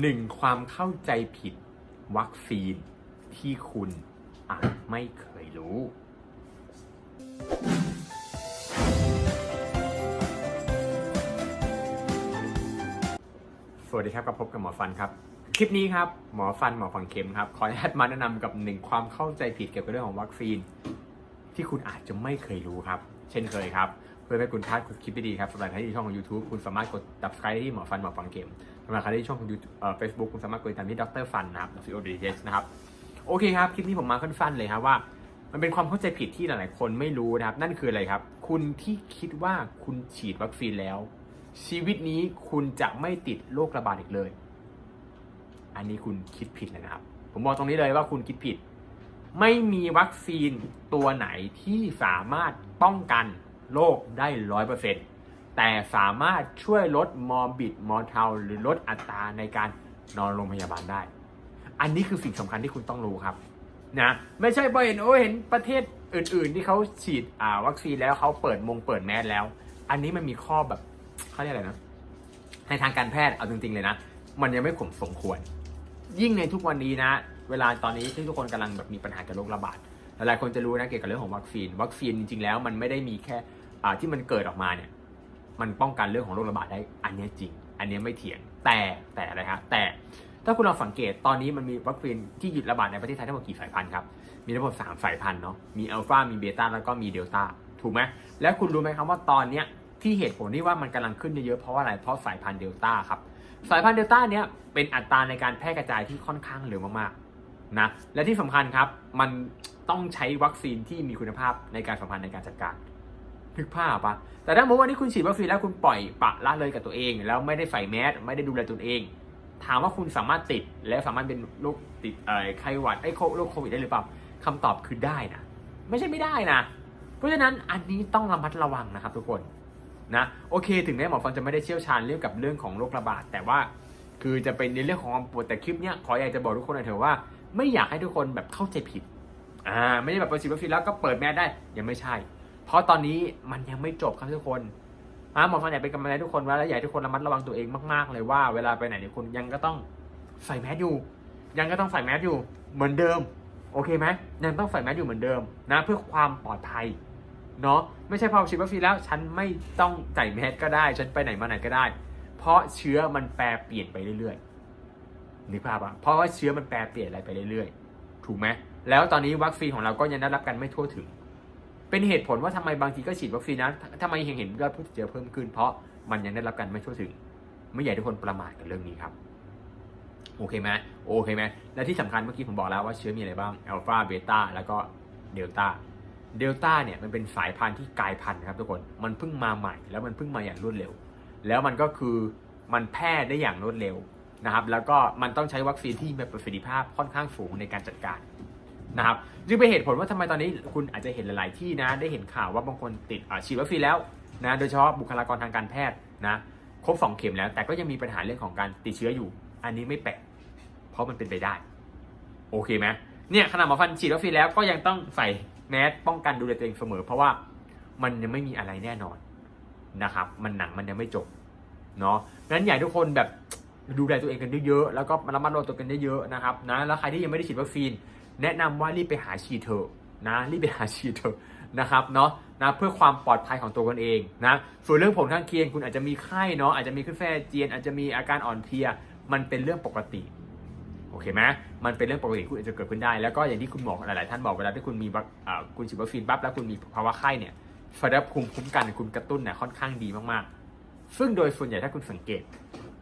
หนึ่งความเข้าใจผิดวัคซีนที่คุณอาจไม่เคยรู้ สวัสดีครับกับพบกับหมอฟันครับ คลิปนี้ครับหมอฟันหมอฝังเข็มครับ ขออนุญาตมาแนะนำกับหนึ่งความเข้าใจผิดเกี่ยวกับเรื่องของวัคซีน ที่คุณอาจจะไม่เคยรู้ครับ เช่นเคยครับ เพื่อให้คุณพลาดคลิปดีๆครับสำหรับใครที่ช่องของ YouTube คุณสามารถกด subscribe ที่หมอฟันหมอฟังเข็มสำหรับใครที่ช่องของเอ่อ Facebook คุณสามารถกดติดตามที่ดรฟันนะครับ c o d s นะครับโอเคครับคลิปนี้ผมมาสั้นๆเลยครับว่า มันเป็นความเข้าใจผิดที่หลายๆ คนไม่รู้นะครับ นั่นคืออะไรครับ คุณที่คิดว่าคุณฉีดวัคซีนแล้ว ชีวิตนี้คุณจะไม่ติดโรคระบาดอีกเลย อันนี้คุณคิดผิดเลยนะครับ ผมบอกตรงนี้เลยว่าคุณคิดผิด ไม่มีวัคซีนตัวไหนที่สามารถป้องกัน โรคได้ร้อยเปอร์เซ็นต์แต่สามารถช่วยลดมอร์บิดมอร์เทลหรือลดอัตราในการนอนโรงพยาบาลได้ อันนี้คือสิ่งสำคัญที่คุณต้องรู้ครับนะไม่ใช่พอเห็นโอ้เห็นประเทศอื่น ๆ ที่เขาฉีดอ่าวัคซีนแล้วเขาเปิดมงเปิดแมสแล้ว อันนี้มันมีข้อแบบเขาเรียกอะไรนะในทางการแพทย์เอาจริง ๆ เลยนะ มันยังไม่สมสมควร ยิ่งในทุกวันนี้นะ เวลาตอนนี้ที่ทุกคนกำลังแบบมีปัญหากับโรคระบาด หลายๆคนจะรู้นะเกี่ยวกับเรื่องของวัคซีน วัคซีนจริงๆแล้วมันไม่ได้มีแค่ที่มันเกิดออกมาเนี่ยมันป้องกันเรื่องของโรคระบาดได้อันนี้จริง อันนี้ไม่เถียงแต่แต่อะไรฮะแต่ถ้าคุณลองสังเกตตอนนี้มันมีวัคซีนที่หยุดระบาดในประเทศไทยทั้งหมดกี่สายพันธุ์ครับ มีทั้งหมดสามสายพันธุ์เนาะมีอัลฟามีเบต้าแล้วก็มีเดลต้าถูกไหมแล้วคุณรู้ไหมครับว่าตอนเนี้ยที่เหตุผลที่ว่ามันกำลังขึ้นเยอะๆเพราะว่าอะไรเพราะสายพันธุ์เดลต้าครับสายพันธุ์เดลต้าเนี้ยเป็นอัตราในการแพร่กระจายที่ค่อนข้างเร็วมากๆ นะและที่สำคัญครับมันต้องใช้วัคซีนที่มีคุณภาพในการสัมพันธ์ในการจัดการนึกภาพปะแต่ถ้าสมมติว่านี่คุณฉีดวัคซีนแล้วคุณปล่อยปะละเลยกับตัวเอง แล้วไม่ได้ใส่แมสไม่ได้ดูแลตัวเอง ถามว่าคุณสามารถติดและสามารถเป็นโรคติดไข้หวัดไอ้โคโรคโควิดได้หรือเปล่าคำตอบคือได้นะ ไม่ใช่ไม่ได้นะ เพราะฉะนั้นอันนี้ต้องระมัดระวังนะครับทุกคนนะโอเค ถึงแม้หมอฟันจะไม่ได้เชี่ยวชาญเรื่องกับเรื่องของโรคระบาดแต่ว่าคือจะเป็นในเรื่องของความปวดแต่คลิปเนี้ยขออยากจะบอกทุกคนหน่อยเถอะว่า ไม่อยากให้ทุกคนแบบเข้าใจผิด อ่า ไม่ได้แบบไปฉีดวัคซีแล้วก็เปิดแมสได้ ยังไม่ใช่ เพราะตอนนี้มันยังไม่จบครับทุกคนอ่าหมอฟันอยากเป็นกำลังใจทุกคนว่าและอยากให้ทุกคนระมัดระวังตัวเองมากๆเลยว่าเวลาไปไหนเนี่ยคุณยังก็ต้องใส่แมสอยู่ ยังก็ต้องใส่แมสอยู่เหมือนเดิม โอเคไหมยังต้องใส่แมสอยู่เหมือนเดิมนะเพื่อความปลอดภัยเนาะไม่ใช่พอฉีดวัคซีนแล้ว ฉันไม่ต้องใส่แมสก็ได้ ฉันไปไหนมาไหนก็ได้ เพราะเชื้อมันแปรเปลี่ยนไปเรื่อยๆ นึกภาพอะเพราะว่าเชื้อมันแปรเปลี่ยนอะไรไปเรื่อยๆ ถูกไหมแล้วตอนนี้วัคซีนของเราก็ยังได้รับการไม่ทั่วถึง เป็นเหตุผลว่าทำไมบางทีก็ฉีดวัคซีนนะทำไมยังเห็นยอดผู้ติดเชื้อเพิ่มขึ้น เพราะมันยังได้รับการไม่ทั่วถึง ไม่อยากให้ทุกคนประมาทกับเรื่องนี้ครับ โอเคไหมโอเคไหมและที่สำคัญเมื่อกี้ผมบอกแล้วว่าเชื้อมีอะไรบ้างอัลฟาเบต้าแล้วก็เดลต้าเดลต้าเนี่ยมันเป็นสายพันธุ์ที่กลายพันธุ์ครับทุกคน มันเพิ่งมาใหม่ แล้วมันเพิ่งมาอย่างรวดเร็ว แล้วมันก็คือมันแพร่ได้อย่างรวดเร็ว นะครับแล้วก็มันต้องใช้วัคซีนที่มีประสิทธิภาพค่อนข้างสูงในการจัดการนะครับจึงเป็นเหตุผลว่าทำไมตอนนี้คุณอาจจะเห็นหลาย ๆ ที่นะได้เห็นข่าวว่าบางคนติดฉีดวัคซีนแล้วนะโดยเฉพาะบุคลากรทางการแพทย์นะครบสองเข็มแล้ว แต่ก็ยังมีปัญหาเรื่องของการติดเชื้ออยู่ อันนี้ไม่แปลกเพราะมันเป็นไปได้ โอเคไหมเนี่ยขนาดหมอฟันฉีดวัคซีนแล้วก็ยังต้องใส่แมสป้องกันดูแลตัวเองเสมอ เพราะว่ามันยังไม่มีอะไรแน่นอนนะครับ มันหนังมันยังไม่จบเนาะงั้นอยากให้ทุกคนแบบ ดูแลตัวเองกันเยอะๆ แล้วก็ระมัดระวังตัวกันเยอะๆ นะครับนะ แล้วใครที่ยังไม่ได้ฉีดวัคซีน แนะนำว่ารีบไปหาฉีดเถอะนะ รีบไปหาฉีดเถอะนะครับเนาะนะเพื่อความปลอดภัยของตัวกันเองนะ ส่วนเรื่องผลข้างเคียงคุณอาจจะมีไข้เนาะ อาจจะมีขึ้นแฟเจียน อาจจะมีอาการอ่อนเพลีย มันเป็นเรื่องปกติ โอเคไหมมันเป็นเรื่องปกติคุณอาจจะเกิดขึ้นได้ แล้วก็อย่างที่คุณหมอหลายๆท่านบอกเวลาที่คุณมีวักคุณฉีดวัคซีนปั๊บแล้วคุณมีภาวะไข้เนี่ยสารภูมิคุ้มกันคุณกระตุ้นเนี่ยค่อนข้างดีมากๆ ซึ่งโดยส่วนใหญ่ถ้าคุณสังเกต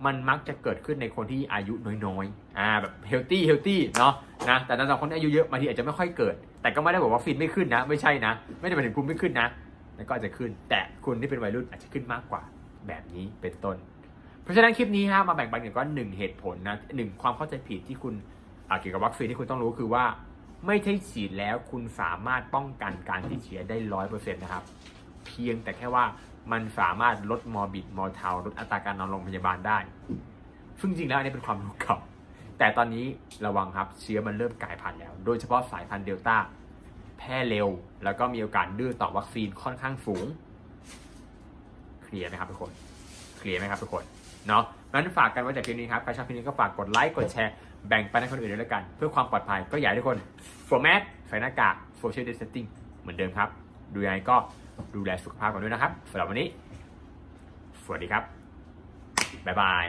มันมักจะเกิดขึ้นในคนที่อายุน้อยๆ อ่าแบบเฮลตี้เฮลตี้เนาะนะ แต่สำหรับคนที่อายุเยอะบางทีอาจจะไม่ค่อยเกิด แต่ก็ไม่ได้บอกว่าฟินไม่ขึ้นนะ ไม่ใช่นะ ไม่ได้หมายถึงคุณไม่ขึ้นนะแล้วก็อาจจะขึ้น แต่คุณที่เป็นวัยรุ่นอาจจะขึ้นมากกว่าแบบนี้เป็นต้น เพราะฉะนั้นคลิปนี้ฮะมาแบ่งปันกันก็หนึ่งเหตุผลนะหนึ่งความเข้าใจผิดที่คุณเกี่ยวกับวัคซีนที่คุณต้องรู้คือว่า ไม่ใช่ฉีดแล้วคุณสามารถป้องกันการติดเชื้อได้ร้อยเปอร์เซ็นต์นะครับ เพียงแต่แค่ว่า มันสามารถลดมอบิดมอเทาลดอัตราการนอนโรงพยาบาลได้ ซึ่งจริงแล้วอันนี้เป็นความรู้เก่า แต่ตอนนี้ระวังครับเชื้อมันเริ่มกลายพันธุ์แล้ว โดยเฉพาะสายพันธุ์เดลต้าแพร่เร็ว แล้วก็มีโอกาสดื้อต่อวัคซีนค่อนข้างสูง เคลียร์ไหมครับทุกคน เคลียร์ไหมครับทุกคนเนาะงั้นฝากกันไว้แต่เพียงนี้ครับ ใครชอบคลิปนี้ก็ฝากกดไลค์กดแชร์แบ่งไปให้คนอื่นด้วยแล้วกัน เพื่อความปลอดภัยก็อยากให้ทุกคนโฟมั a t ใส่หน้ากาก social distancing เหมือนเดิมครับ ดูยังไงก็ ดูแลสุขภาพกันด้วยนะครับสำหรับวันนี้ สวัสดีครับ บ๊ายบาย